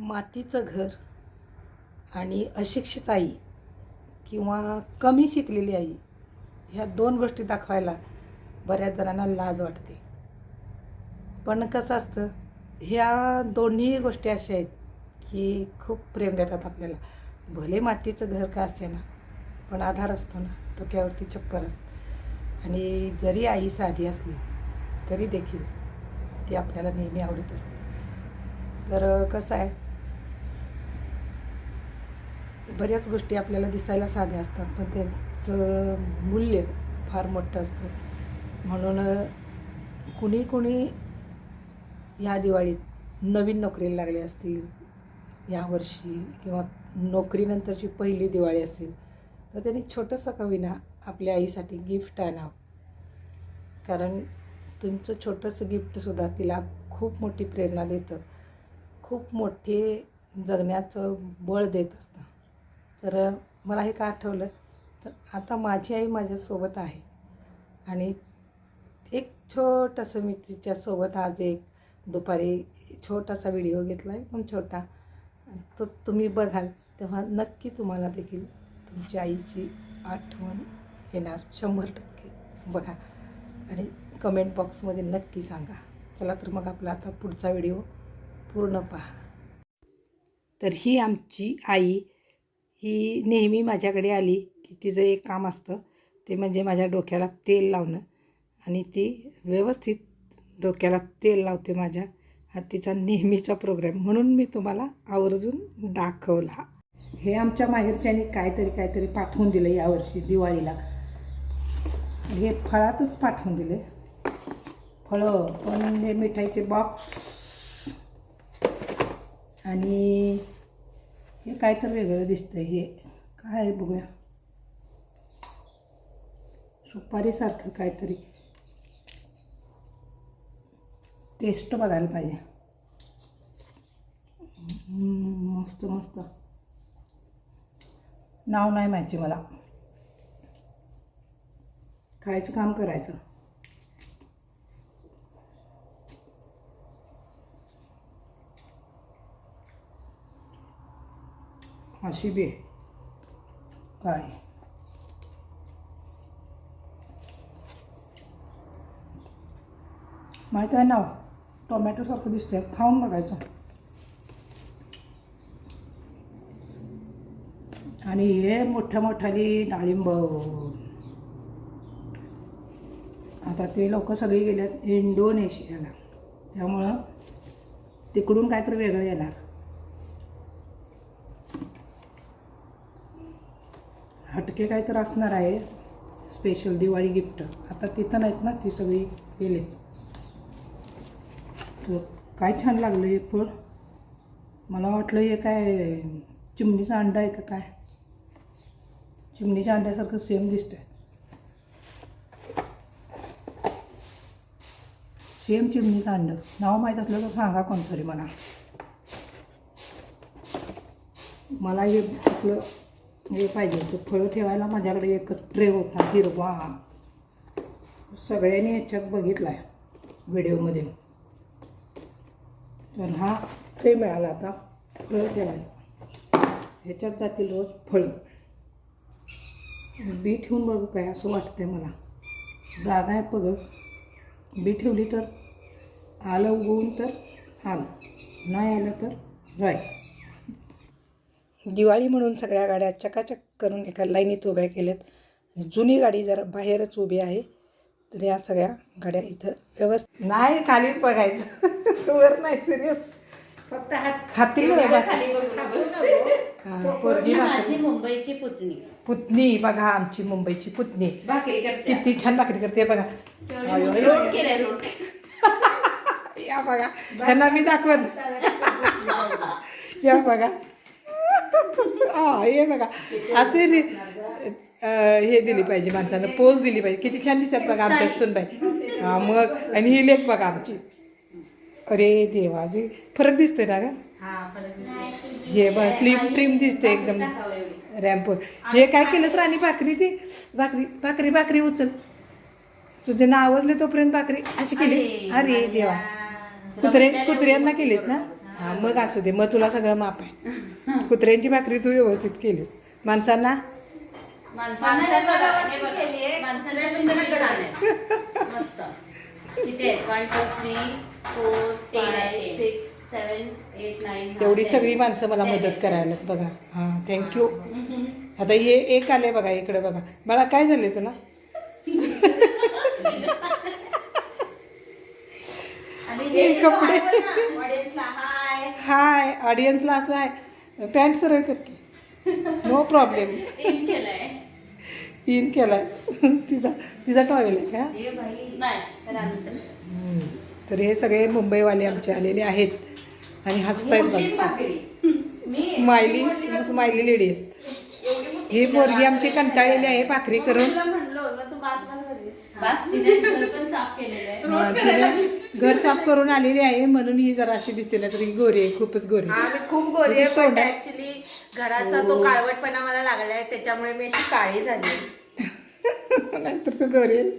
मातीचं घर आणि अशिक्षित आई किंवा कमी शिकलेली आई ह्या दोन गोष्टी दाखवायला बऱ्याच जणांना लाज वाटते. पण कसं असतं ह्या दोन्ही गोष्टी अशा आहेत की खूप प्रेम देतात आपल्याला. भले मातीचं घर का असे ना पण आधार असतो ना डोक्यावरती चप्पर असतं. आणि जरी आई साधी असली तरी देखील ती आपल्याला नेहमी आवडत असते. तर कसं आहे बऱ्याच गोष्टी आपल्याला दिसायला साध्या असतात पण त्याचं मूल्य फार मोठं असतं. म्हणून कुणी कुणी या दिवाळीत नवीन नोकरीला लागले असतील यावर्षी किंवा नोकरीनंतरची पहिली दिवाळी असेल तर त्यांनी छोटंसं कविना आपल्या आईसाठी गिफ्ट आणावं. कारण तुमचं छोटंसं गिफ्टसुद्धा तिला खूप मोठी प्रेरणा देतं. खूप मोठे जगण्याचं बळ देत असतं. तर मला हे का आठवलं? तर आता माझी आई माझ्यासोबत आहे. आणि एक छोटंसं मी तिच्यासोबत आज एक दुपारी छोटासा व्हिडिओ घेतला एकदम छोटा. तो तुम्ही बघाल तेव्हा नक्की तुम्हाला देखील तुमच्या आईची आठवण येणार शंभर टक्के. बघा आणि कमेंट बॉक्समध्ये नक्की सांगा. चला तर मग आपला आता पुढचा व्हिडिओ पूर्ण पहा. तर ही आमची आई ही नेहमी माझ्याकडे आली की तिचं एक काम असतं ते म्हणजे माझ्या डोक्याला तेल लावणं. आणि ती व्यवस्थित डोक्याला तेल लावते माझ्या हा तिचा नेहमीचा प्रोग्राम म्हणून मी तुम्हाला आवर्जून दाखवला. हे आमच्या माहेरच्याने काहीतरी काहीतरी पाठवून दिलं यावर्षी दिवाळीला. हे फळाचंच पाठवून दिले. फळं पण हे मिठाईचे बॉक्स आणि हे काय तर वेगळं दिसतंय हे काय आहे बघूया. सुपारीसारखं काहीतरी. टेस्ट बघायला पाहिजे. मस्त मस्त. नाव नाही माहिती मला. खायचं काम करायचं. अशी बी आहे. काय? माहीत आहे नाव? टोमॅटोसारखं दिसतंय. खाऊन बघायचं. आणि हे मोठ्या मोठ्याली डाळिंब. आता ते लोक सगळी गेल्यात इंडोनेशियाला. त्यामुळं तिकडून काहीतरी वेगळं येणार. हटके काय तर असणार आहे. स्पेशल दिवाळी गिफ्ट आता तिथं नाहीत ना ती सगळी गेलेत. तर काय छान लागलं हे फळ. मला वाटलं हे काय चिमणीचा अंडा आहे का काय? चिमणीच्या अंड्यासारखं सेम दिसतंय. सेम चिमणीचं अंड. नाव माहीत असलं तर सांगा कोणतरी मला. मला हे असलं हे पाहिजे होतं फळं ठेवायला माझ्याकडे एकच ट्रे होता हिरवा. सगळ्यांनी याच्यात बघितला आहे व्हिडिओमध्ये. तर हा ट्रे मिळाला आता फळं ठेवायला. ह्याच्यात जातील रोज फळं. बी ठेवून बघू काय असं वाटतंय मला. जागा आहे बघ. बी ठेवली तर आलं उगवून तर आलं. नाही आलं तर राय दिवाळी म्हणून सगळ्या गाड्या चकाचक करून एका लाईनीत उभ्या केल्यात. जुनी गाडी जरा बाहेरच उभी आहे तर या सगळ्या गाड्या इथं व्यवस्थित नाही खालीच बघायचं. वर नाही सिरियस फक्त हात खातील. हा, पोरगी माझी मुंबईची पुतणी. पुतणी बघा आमची मुंबईची पुतणी. भाकरी करते. किती छान भाकरी करते बघा. या बघा. त्यांना मी दाखवत या बघा. हा हे बघा. असे रे हे दिली पाहिजे माणसानं पोज दिली पाहिजे. किती छान दिसतात बघा आमच्या सुनबाई. हा मग आणि ही लेख बघा आमची. अरे देवा दे फरक दिसतोय ना ग? हा हे बघ स्लिम ट्रिम दिसते एकदम. रॅम्प हे काय केलं तर आणि भाकरी ती? भाकरी भाकरी भाकरी उचल. तुझे नाव आवडले तोपर्यंत भाकरी. अशी केलीस? अरे देवा. कुत्रे कुत्र्यांना केलीस ना? हा मग असू दे. मग तुला सगळं माप आहे. कुत्र्यांची भाकरी तू व्यवस्थित केली. माणसांना? हे तेवढी सगळी माणसं मला मदत करायला बघा. हां थँक्यू आता हे एक आले बघा इकडे बघा. मला काय झाले तुला? कपडे. ऑडियन्सला हाय हाय ऑडियन्सला असं आहे. पॅन्ट सरळ करते नो प्रॉब्लेम इन केलंय. तीन केलाय. तिचा तिचा टॉवेल आहे का? भाई नाही तर हे सगळे मुंबईवाले आमचे आलेले आहेत. आणि हसतायत बघा. स्माइली स्माइली लेडी आहेत. ही पोरगी आमची कंटाळलेली आहे भाकरी करून. तिने घर साफ आहे हा, करून आलेली आहे म्हणून ही जरा अशी दिसते ना तरी गोरी आहे खूपच गोरी हा मी खूप गोरी आहे म्हणजे पण ऍक्च्युली घराचा तो काळवटपणा मला लागलाय त्याच्यामुळे मी अशी काळी झाली नाहीतर तू गोरी आहे.